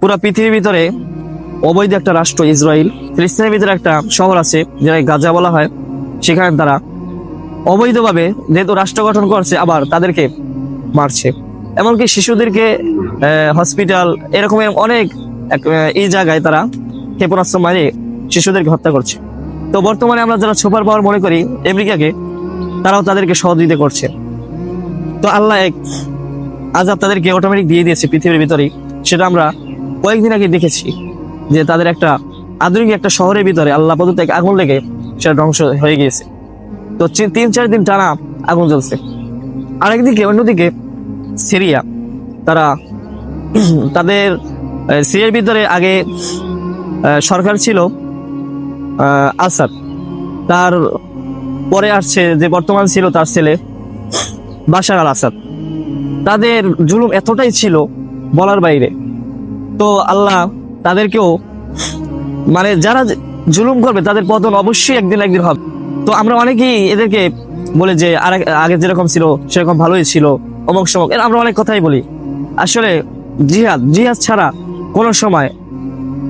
পুরো পৃথিবীর ভিতরে অবৈধ একটা রাষ্ট্র ইসরায়েল, ফিলিস্তিনের ভিতরে একটা শহর আছে যেটা গাজা বলা হয়। সেখানে তারা অবৈধভাবে যেহেতু রাষ্ট্র গঠন করছে, আবার তাদেরকে মারছে। এমনকি শিশুদেরকে হসপিটাল এরকমের অনেক এই জায়গায় তারা ক্ষেপণাস্ত্র মারে, শিশুদেরকে হত্যা করছে। তো বর্তমানে আমরা যারা সুপার পাওয়ার মনে করি, আমেরিকাকে, তারাও তাদেরকে সহযোগিতা করছে। তো আল্লাহ এক আজাব তাদেরকে অটোমেটিক দিয়ে দিয়েছে পৃথিবীর ভিতরেই। সেটা আমরা কয়েকদিন আগে দেখেছি যে তাদের একটা আধুনিক একটা শহরের ভিতরে আল্লাহ পদত এক আগুন লেগে সেটা ধ্বংস হয়ে গিয়েছে। তো তিন, চার দিন টানা আগুন জ্বলছে। আরেকদিকে, অন্যদিকে সিরিয়া, তারা তাদের সিরিয়ার ভিতরে আগে সরকার ছিল আসাদ। তার পরে আসছে যে বর্তমান ছিল তার ছেলে বাশার আল আসাদ। তাদের জুলুম এতটাই ছিল বলার বাইরে তো আল্লাহ তাদেরকেও মানে যারা জুলুম করবে তাদের পতন অবশ্যই একদিন একদিন হবে। তো আমরা অনেকেই এদেরকে বলে যে আগে যেরকম ছিল, সেরকম ভালোই ছিল। অমুক সমক এর আমরা অনেক কথাই বলি। আসলে জিহাদ জিহাদ ছাড়া কোনো সময়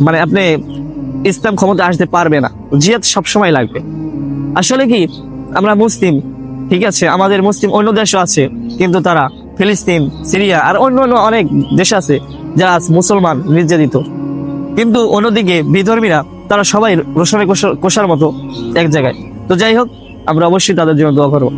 মানে আপনি ইসলাম ক্ষমতা আসতে পারবে না। জিহাদ সব সময় লাগবে। আসলে কি, আমরা মুসলিম, ঠিক আছে, আমাদের মুসলিম অন্য দেশও আছে, কিন্তু তারা ফিলিস্তিন, সিরিয়া আর অন্য অন্য অনেক দেশ আছে যারা আজ মুসলমান, নির্যাতিত। কিন্তু অন্যদিকে বিধর্মীরা, তারা সবাই রোশনে কোষার মতো এক জায়গায়। তো যাই হোক, আমরা অবশ্যই তাদের জন্য দোয়া করব।